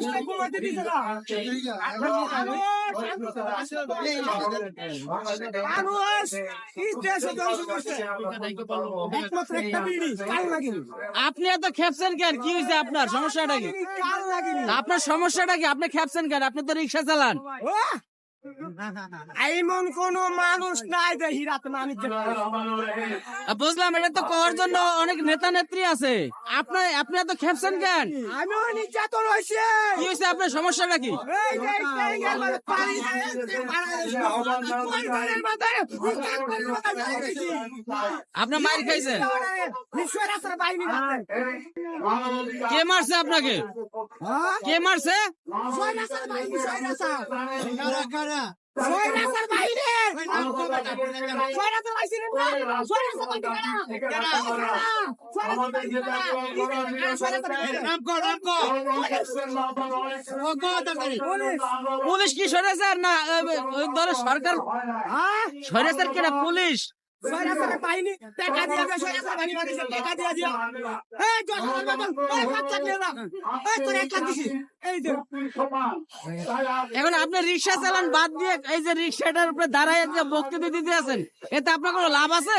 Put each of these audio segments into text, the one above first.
মানুষকে ঘুমাতে না আপনি এত খেপছেন কেন? কি হয়েছে আপনার? সমস্যাটা কি? আপনার সমস্যাটা কি? আপনি খেপছেন কেন? আপনি তো রিক্সা চালান। এমন কোন মানুষ নাই যে হিরাত মানুষ বুঝলাম এটা তো করার জন্য অনেক নেতা নেত্রী আছে। আপনি আপনি এত খেপছেন কেন আমিও নির্যাতন হয়েছে কি হয়েছে আপনার সমস্যাটা কি এই যে এই ট্যাঙ্কের মধ্যে পানি দিয়ে মারা গেছে। পরিবারের মধ্যে নির্যাতনের মধ্যে মারা গেছি। আপনার মার খাইছেন। কে মারছে আপনাকে হ্যাঁ? কে মারছে পুলিশ। কি সরেছে না দলের সরকার সরে সরেছে কেনা পুলিশ এখন আপনি রিক্সা চালান বাদ দিয়ে এই যে রিক্সাটার উপরে দাঁড়ায় বক্তৃতা দিতে আছেন এতে আপনার কোনো লাভ আছে?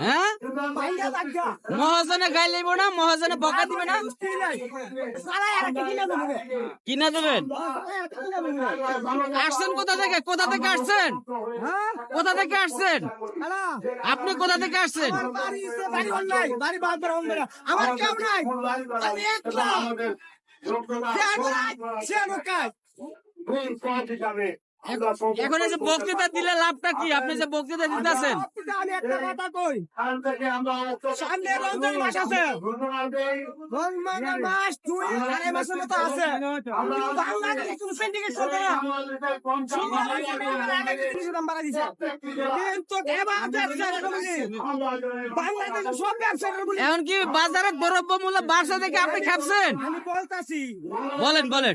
হ্যাঁ? মহাজনে গাই লইব না মহাজনে বকা দিবে না? সারা আর কি কিনে দেবেন? আসছেন কোথা থেকে? কোথা থেকে আসছেন? হ্যাঁ? কোথা থেকে আসছেন? আপনি কোথা থেকে আসছেন? আমার কেউ নাই। আমি একলা। সে লোকায় এখন এই যে বক্তৃতা দিলে লাভটা কি? আপনি যে বক্তৃতা দিতেছেন। আমি একটা কথা কই? সামনে রমজান মাস আছে। রমজান মাস দুই আড়াই মাসের মতো বাংলাদেশে চলবে না। এখন কি? বাজারের দ্রব্য মূল্য বাড়ছে দেখে আপনি খাপছেন আমি বলতাছি। বলেন বলেন।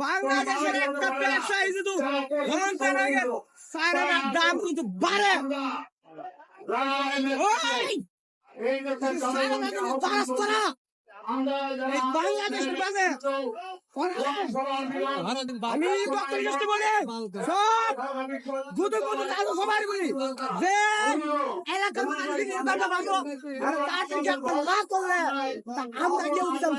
বাংলাদেশের একটা ব্যবসায়ী যদি রমজান আগে সারার দাম কিন্তু বাড়ে। বাংলাদেশের বাজে। আমি ডক্টর ইউসুফ বলে সব গুদু গুদু লালু সবার বলি। যে এলাকার মানুষ নির্বাচন ভালো আর তার থেকে না করলে আমরা কেউ দিতাম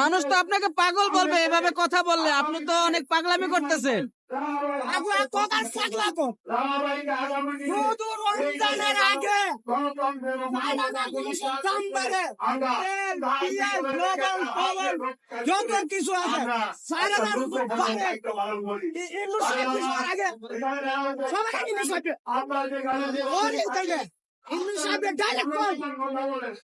মানুষ তো আপনাকে পাগল বলবে এভাবে কথা বললে। আপনি তো অনেক পাগলামি করতেছেন। আগে যত কিছু আছে। সারা বাড়ে এগুলো সব কিছু আগে সবাই কিনে সাথে ওরে থেকে ইংলিশ সাহেবের ডাইরেক্ট